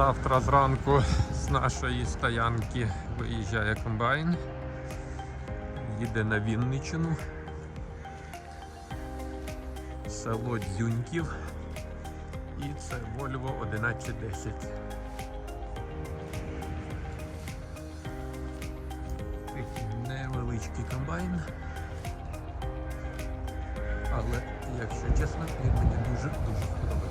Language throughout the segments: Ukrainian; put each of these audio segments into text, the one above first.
Завтра зранку з нашої стоянки виїжджає комбайн. Їде на Вінничину. Село Дзюньків. І це Volvo 1110. Невеличкий комбайн. Але, якщо чесно, він мені дуже-дуже подобається.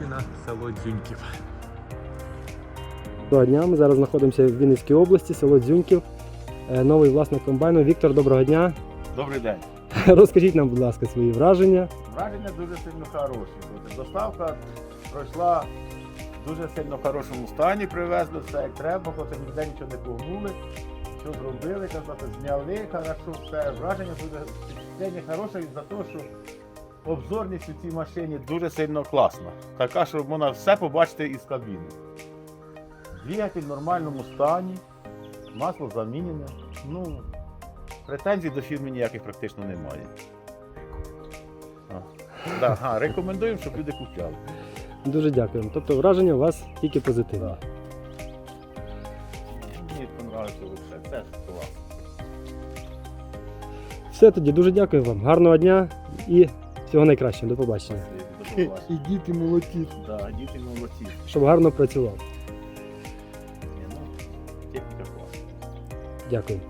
Вінничина, село Дзюньків. Доброго дня, ми зараз знаходимося в Вінницькій області, село Дзюньків. Е, Новий власник комбайну. Віктор, доброго дня. Добрий день. Розкажіть нам, будь ласка, свої враження. Враження дуже сильно хороші. Доставка пройшла в дуже сильно хорошому стані, привезли все як треба, хоч ніде нічого не погнули. Що зробили, казати, зняли, хорошо, все. Враження дуже впечатлення хороше за те, що обзорність у цій машині дуже сильно класна. Така, що можна все побачити із кабіни. Двигатель в нормальному стані, масло замінене. Ну, претензій до фірми ніяких практично немає. А, да, а, рекомендуємо, щоб люди купляли. Дуже дякуємо. Тобто враження у вас тільки позитивні. Да. Мені подобається лише. Це клас. Все тоді, дуже дякую вам. Гарного дня і всього найкращого. До побачення. І діти молоді, Да, діти молодці. щоб гарно працював. Ні, ну, техніка класна. Дякую.